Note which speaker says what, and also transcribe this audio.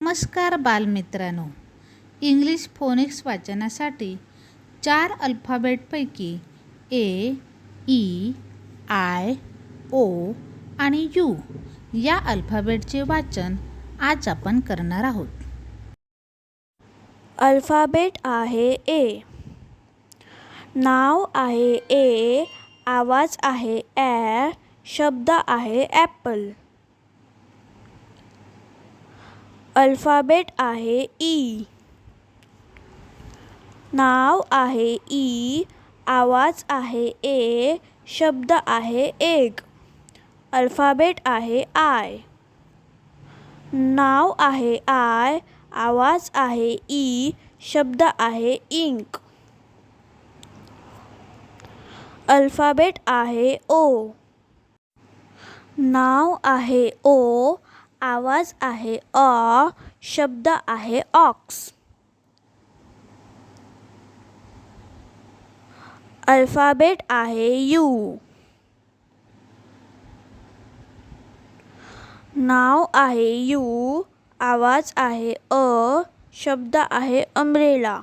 Speaker 1: नमस्कार बालमित्रांनो. English phoenix वाचनासाठी चार अल्फाबेटपैकी ए ई आय ओ आणि यू या अल्फाबेटचे वाचन आज आपण करणार आहोत.
Speaker 2: अल्फाबेट आहे ए. नाव आहे ए आवाज आहे ॲ शब्द आहे ॲपल. अल्फ़ाबेट आहे ई. नाव आहे ई, आवाज़ आहे ए, शब्द आहे एक. अल्फ़ाबेट आहे आय. नाव आहे आय, आवाज़ आहे ई, शब्द आहे इंक. अल्फ़ाबेट आहे ओ. नाव आहे ओ आवाज़ आहे, अ, शब्द आहे, ऑक्स. अल्फ़ाबेट आहे, यू. नाव आहे, यू. आवाज़ आहे, अ, शब्द आहे, अम्ब्रेला.